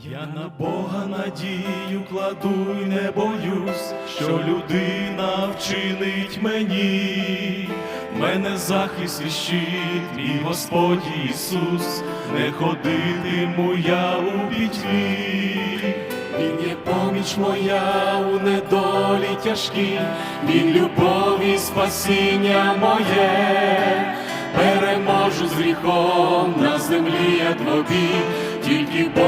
Я на Бога надію кладу й не боюсь, що людина вчинить мені. Мене захист і щит, мій Господь Ісус, не ходитиму я у пітьмі. Він є поміч моя у недолі тяжкій, Він любові спасіння моє, переможу з гріхом на землі я тобі, тільки Бог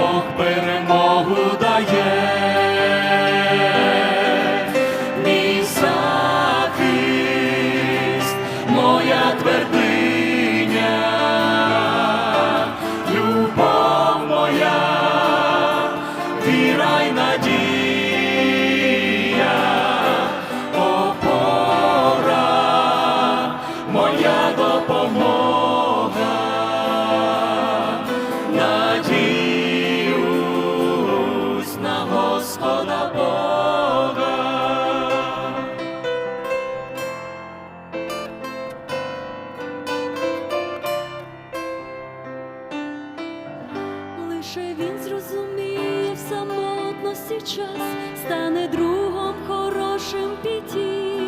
Лише він зрозуміє в самотності час, стане другом хорошим піті.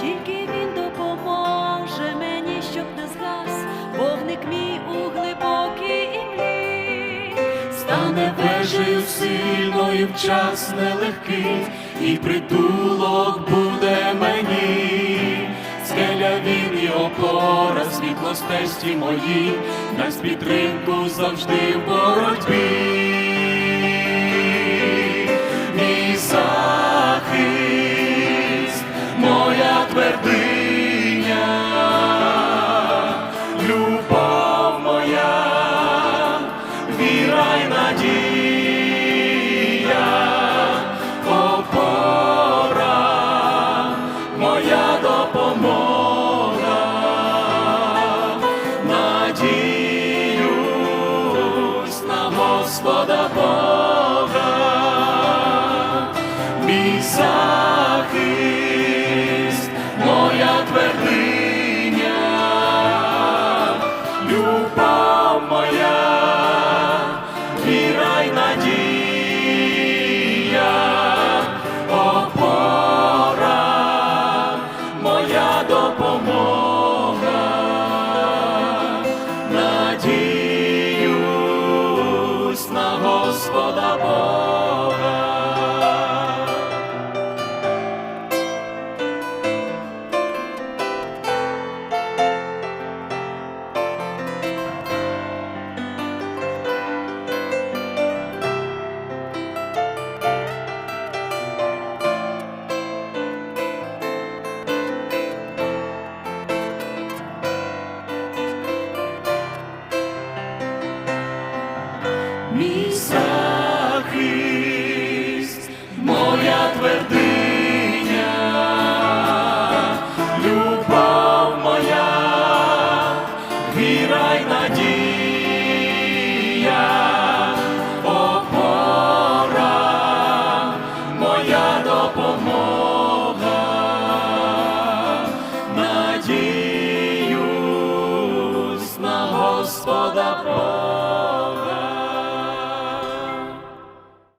Тільки він допоможе мені, щоб не згас, вогник мій у глибокій імлі. Стане вежею сильною в час нелегкий, і притулок буде мені, скеля він і опора, світло стесті мої, дасть підтримку завжди в боротьбі. Господа Бога, мій захист, Oh.